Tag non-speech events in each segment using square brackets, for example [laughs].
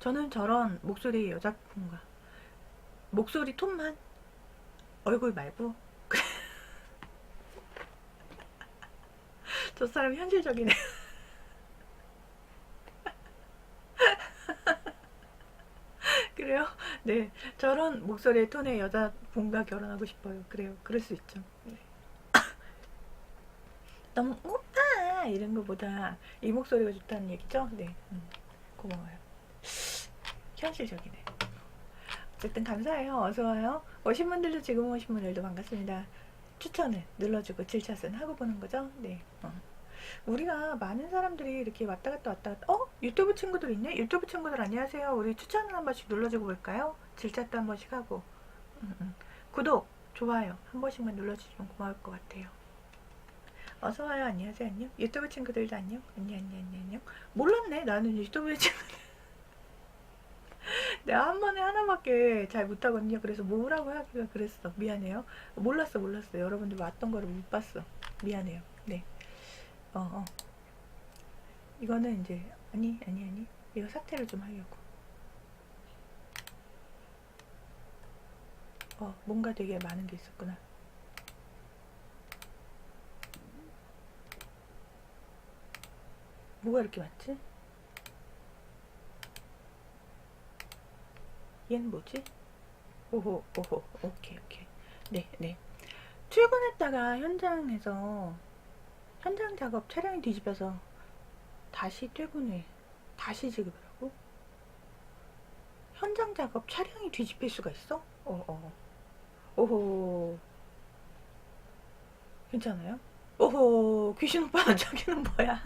저는 저런 목소리 여자분과 목소리 톤만 얼굴 말고 [laughs] 저 사람 현실적이네. [laughs] 그래요? 네, 저런 목소리의 톤의 여자 분과 결혼하고 싶어요. 그래요, 그럴 수 있죠. 네. [laughs] 너무 오빠 이런 거보다 이 목소리가 좋다는 얘기죠? 네, 음, 고마워요. 현실적이네. 어쨌든 감사해요. 어서 와요. 오신 분들도 지금 오신 분들도 반갑습니다. 추천을 눌러주고 질차선 하고 보는 거죠. 네. 어. 우리가 많은 사람들이 이렇게 왔다 갔다 왔다 갔다 어? 유튜브 친구들 있네? 유튜브 친구들 안녕하세요. 우리 추천을 한 번씩 눌러주고 볼까요? 질차도 한 번씩 하고 음, 음. 구독, 좋아요 한 번씩만 눌러주시면 고마울 것 같아요. 어서와요. 안녕하세요. 안녕. 유튜브 친구들도 안녕. 안녕 안녕 안녕 안녕. 몰랐네. 나는 유튜브 친구들 내가 한 번에 하나밖에 잘 못하거든요. 그래서 뭐라고 하기가 그랬어. 미안해요. 몰랐어, 몰랐어. 여러분들 왔던 거를 못 봤어. 미안해요. 네. 어, 어. 이거는 이제, 아니, 아니, 아니. 이거 삭제를 좀 하려고. 어, 뭔가 되게 많은 게 있었구나. 뭐가 이렇게 많지? 얘는 뭐지? 오호, 오호, 오케이, 오케이. 네, 네. 출근했다가 현장에서 현장 작업 차량이 뒤집혀서 다시 퇴근해. 다시 지급을 하고? 현장 작업 차량이 뒤집힐 수가 있어? 어, 어. 오호. 괜찮아요? 오호, 귀신 오빠, [laughs] 저기는 뭐야?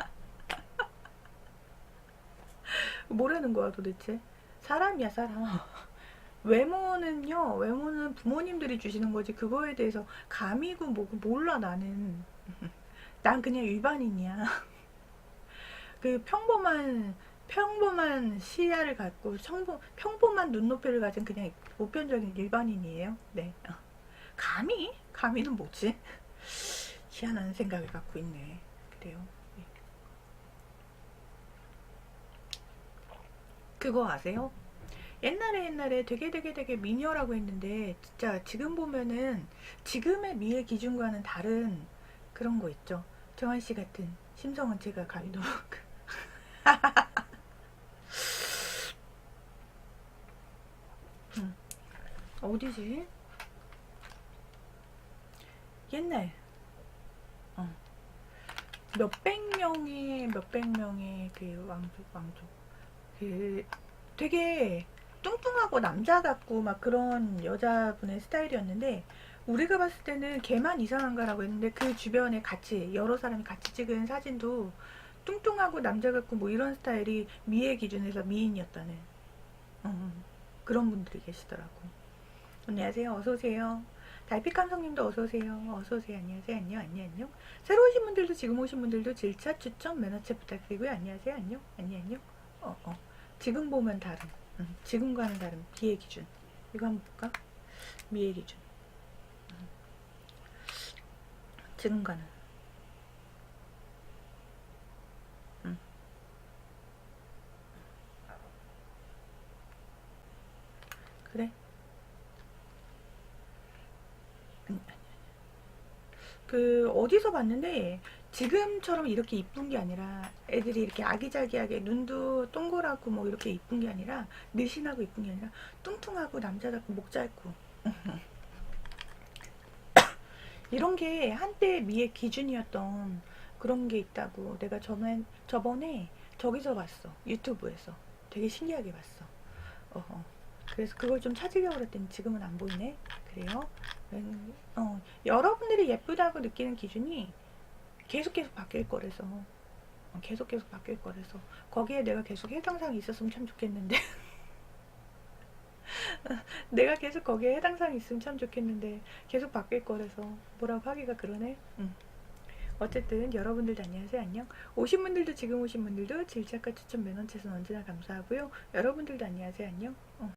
[laughs] 뭐라는 거야, 도대체? 사람이야, 사람. 외모는요, 외모는 부모님들이 주시는 거지, 그거에 대해서 감이고 뭐고 몰라, 나는. [laughs] 난 그냥 일반인이야. [laughs] 그 평범한, 평범한 시야를 갖고, 평범, 평범한 눈높이를 가진 그냥 보편적인 일반인이에요. 네. 어. [laughs] 감히? 감히는 뭐지? 희한한 생각을 갖고 있네. 그래요. 네. 그거 아세요? 옛날에 옛날에 되게 되게 되게 미녀라고 했는데 진짜 지금 보면은 지금의 미의 기준과는 다른 그런 거 있죠. 정한 씨 같은 심성은 제가 감히 너무 [laughs] 음. 어디지? 옛날 어. 몇백 명의 몇백 명의 그 왕족 왕족 그 되게 뚱뚱하고 남자 같고 막 그런 여자분의 스타일이었는데 우리가 봤을 때는 걔만 이상한가라고 했는데 그 주변에 같이 여러 사람이 같이 찍은 사진도 뚱뚱하고 남자 같고 뭐 이런 스타일이 미의 기준에서 미인이었다는 음, 그런 분들이 계시더라고. 안녕하세요. 어서 오세요. 달빛 감성님도 어서 오세요. 어서 오세요. 안녕하세요. 안녕 안녕 안녕. 새로 오신 분들도 지금 오신 분들도 질차 추천 매너체 부탁드리고요. 안녕하세요. 안녕 안녕 안녕. 어 어. 지금 보면 다른. 음, 지금과는 다른 비의 기준. 이거 한번 볼까? 미의 기준. 음. 지금과는. 음. 그래? 아니, 아니, 아니. 그 어디서 봤는데 지금처럼 이렇게 이쁜 게 아니라 애들이 이렇게 아기자기하게 눈도 동그랗고 뭐 이렇게 이쁜 게 아니라 늘씬하고 이쁜 게 아니라 뚱뚱하고 남자답고 목 짧고. [laughs] 이런 게 한때 미의 기준이었던 그런 게 있다고 내가 저번에, 저번에 저기서 봤어. 유튜브에서. 되게 신기하게 봤어. 어허. 그래서 그걸 좀 찾으려고 그랬더니 지금은 안 보이네. 그래요? 음, 어, 여러분들이 예쁘다고 느끼는 기준이 계속 계속 바뀔 거라서 어, 계속 계속 바뀔 거라서. 거기에 내가 계속 해당 사항이 있었으면 참 좋겠는데. [laughs] 내가 계속 거기에 해당 사항이 있으면 참 좋겠는데 계속 바뀔 거라서 뭐라고 하기가 그러네? 음. 어쨌든 여러분들도 안녕하세요. 안녕. 오신 분들도 지금 오신 분들도 질작가 추천 면허체선 언제나 감사하고요. 여러분들도 안녕하세요. 안녕. 어.